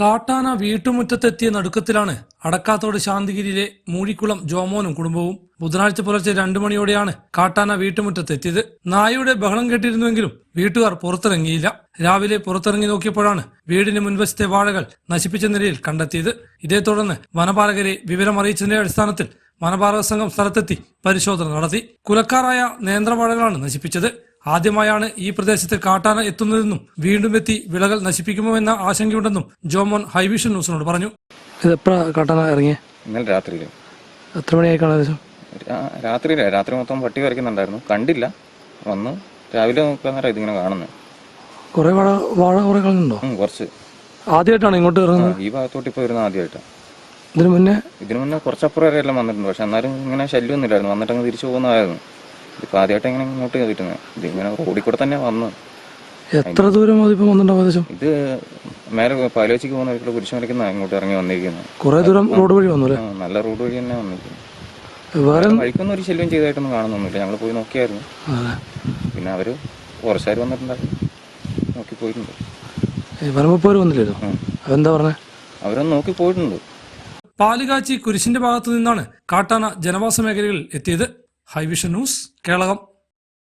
കാട്ടാന വീട്ടുമുറ്റത്തെത്തിയ നടുക്കത്തിലാണ് അടക്കാത്തോട് ശാന്തിഗിരിയിലെ മൂഴിക്കുളം ജോമോനും കുടുംബവും ബുധനാഴ്ച പുലർച്ചെ രണ്ടു മണിയോടെയാണ് കാട്ടാന വീട്ടുമുറ്റത്തെത്തിയത്. നായയുടെ ബഹളം കേട്ടിരുന്നുവെങ്കിലും വീട്ടുകാർ പുറത്തിറങ്ങിയില്ല. രാവിലെ പുറത്തിറങ്ങി നോക്കിയപ്പോഴാണ് വീടിന് മുൻവശത്തെ വാഴകൾ നശിപ്പിച്ച നിലയിൽ കണ്ടെത്തിയത്. ഇതേ തുടർന്ന് വനപാലകരെ വിവരം അറിയിച്ചതിന്റെ അടിസ്ഥാനത്തിൽ വനപാലക സംഘം സ്ഥലത്തെത്തി പരിശോധന നടത്തി. കുലക്കാരായ നേന്ത്രവാഴകളാണ് നശിപ്പിച്ചത്. ആദ്യമായാണ് ഈ പ്രദേശത്ത് കാട്ടാന എത്തുന്നതെന്നും വീണ്ടും എത്തി വിളകൾ നശിപ്പിക്കുമോ എന്ന ആശങ്കയുണ്ടെന്നും ജോമോൻ ഹൈവിഷൻ ന്യൂസിനോട് പറഞ്ഞു. ഇത് എപ്പോഴാ കാട്ടാന ഇറങ്ങിയ? ഇന്നലെ രാത്രിയിൽ എത്ര മണിയായി കാണാൻ രാത്രിയില്ല രാത്രി മൊത്തം പട്ടി വരയ്ക്കുന്നുണ്ടായിരുന്നു. കണ്ടില്ല. വന്നു. രാവിലെ നോക്കാൻ ഇതിങ്ങനെ കാണുന്നത് കുറെ വാഴ വാഴ കുറെ കളഞ്ഞുണ്ടോ കുറച്ച്. ആദ്യമായിട്ടാണ് ഇങ്ങോട്ട് ഇറങ്ങുന്നത് ഈ ഭാഗത്തോട്ട് ഇപ്പൊ വരുന്ന ആദ്യമായിട്ടാണ് ഇതിനു മുന്നേ? ഇതിനു മുന്നേ കുറച്ചപ്പുറം വരെ എല്ലാം വന്നിട്ടുണ്ട്. പക്ഷെ എന്നാലും ഇങ്ങനെ ശല്യമൊന്നുമില്ലായിരുന്നു. വന്നിട്ട് അങ്ങ് തിരിച്ചു പോകുന്നതായിരുന്നു. ഇതിപ്പോൾ ആദ്യമായിട്ട് ഇങ്ങനെ ഇങ്ങോട്ട് കയറ്റുന്നത് ഇത് ഇങ്ങനെ റോഡിൽ കൂടെ തന്നെ വന്നു. എത്ര ദൂരം അതിപ്പോ വന്നിട്ടുണ്ടാവും ഏകദേശം? ഇത് മേലെ പാലോച്ചിക്ക് പോകുന്ന ഒരിക്കലും കുരിശുമലയ്ക്കുന്ന ഇങ്ങോട്ട് ഇറങ്ങി വന്നിരിക്കുന്നത്. കുറെ ദൂരം റോഡ് വഴി വന്നു അല്ലേ? ആ, നല്ല റോഡ് വഴി തന്നെ വന്നിരിക്കുന്നത് വേറെ വഴിക്കൊന്നും ഒരു ശല്യം ചെയ്തായിട്ടൊന്നും കാണുന്നൊന്നുമില്ല. ഞങ്ങൾ പോയി നോക്കിയായിരുന്നു. അതെ. പിന്നെ അവർ കുറച്ചുകാർ വന്നിട്ടുണ്ടായിരുന്നു. നോക്കി പോയിട്ടുണ്ട്. വനംവപ്പുകാർ വന്നില്ലായിരുന്നു ഉം. അതെന്താ പറഞ്ഞേ? അവരൊന്ന് നോക്കി പോയിട്ടുണ്ട്. പാലുകാച്ചി കുരിശിന്റെ ഭാഗത്തു നിന്നാണ് കാട്ടാന ജനവാസ മേഖലകളിൽ എത്തിയത്. ഹൈവിഷൻ ന്യൂസ് കേളകം